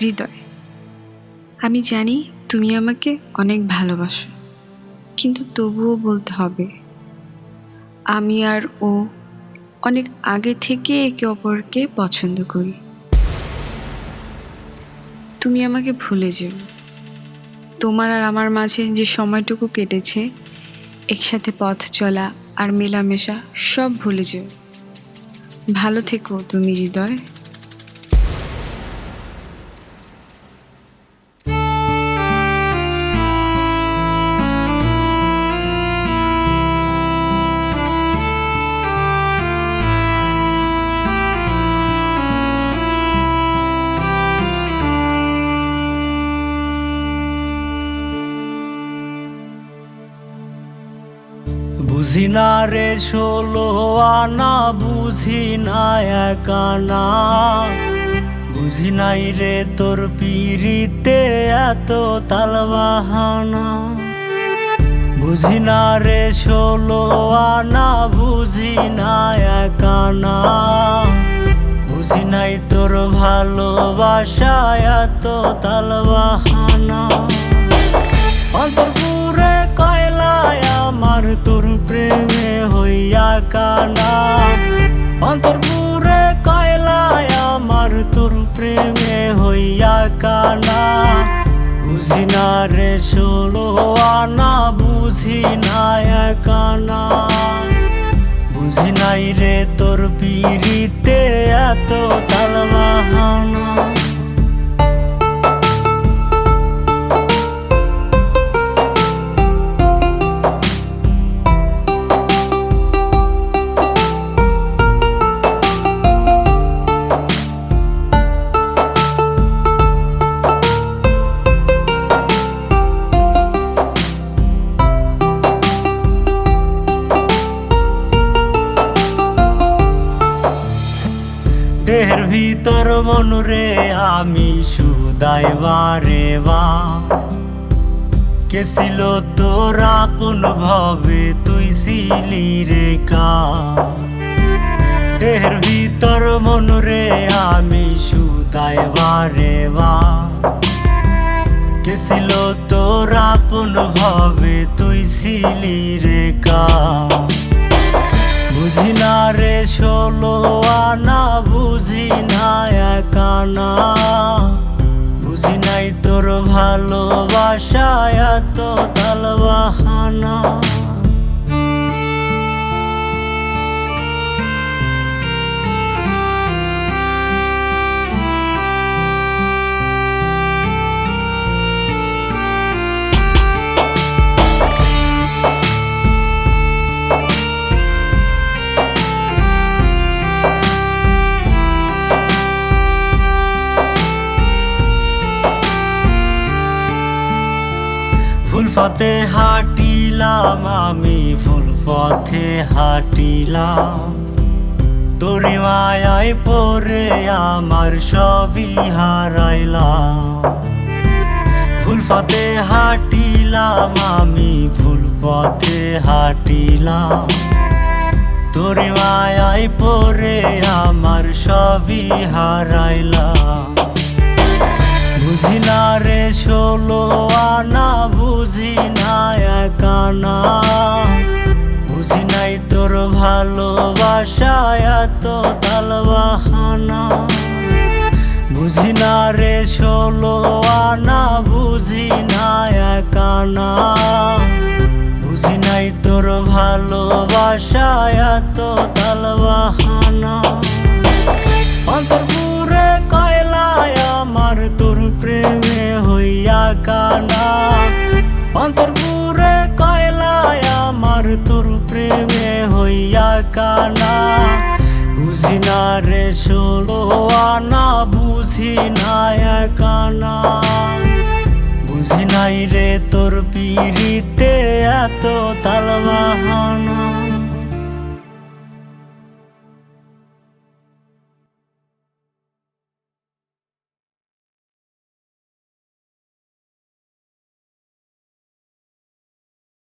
হৃদয়। আমি জানি তুমি আমাকে অনেক ভালোবাসো, কিন্তু তবুও বলতে হবে, আমি আর ও অনেক আগে থেকে একে অপরকে পছন্দ করি। তুমি আমাকে ভুলে যেও। তোমার আর আমার মাঝে যে সময়টুকু কেটেছে, একসাথে পথ চলা আর মেলামেশা সব ভুলে যেও। ভালো থেকো তুমি হৃদয়। বুঝি না রে ষোলো আনা বুঝি না। একানা বুঝি নাই রে তোর পিড়িতে এত তালবাহানা। বুঝি না রে ষোলো আনা বুঝি না। একানা বুঝি নাই তোর ভালোবাসা এত তালবাহানা। অন্তরপুরে কানা অন্তরপুরে কয়লায় আমার তোর প্রেমে হইয়া কানা। বুঝি না রে ষোলো আনা, বুঝি না কানা বুঝি নাই রে তোর পিড়িতে এত তালবাহানা ভিতর মনুরে আমি সুদাই বারে বা। কে ছিল তোর আপন ভাবে তুই ছিলি রে কা। দেহের ভিতর মনুরে আমি সুদাই বারে বা। কে ছিল তোর আপন ভাবে তুই ছিলি রে কা। বুঝি না রে ষোলো আনা বুঝি না একানা বুঝি নাই তোর ভালোবাসা এত তালবাহানা পথে হাঁটিলাম, আমি ফুল পথে হাঁটিলাম। তোরে মায়ায় পরে আমার সবই হারাইলাম। ফুল পথে হাঁটিলাম, আমি ফুল পথে হাঁটিলাম। তোরে মায়ায় পরে আমার সবই হারাইলাম। বুঝি না রে, ষোলো আনা বুঝি না। একানা বুঝি নাই তোর ভালোবাসা এত তালবাহানা। বুঝি না রে ষোলো আনা, বুঝি না। একানা বুঝি নাই তোর ভালোবাসা এত তালবাহানা। অন্তরপুরে কানা বুঝি না রে ষোলো আনা, বুঝি না একানা। বুঝি নাই রে তোর পিড়িতে এত তালবাহানা।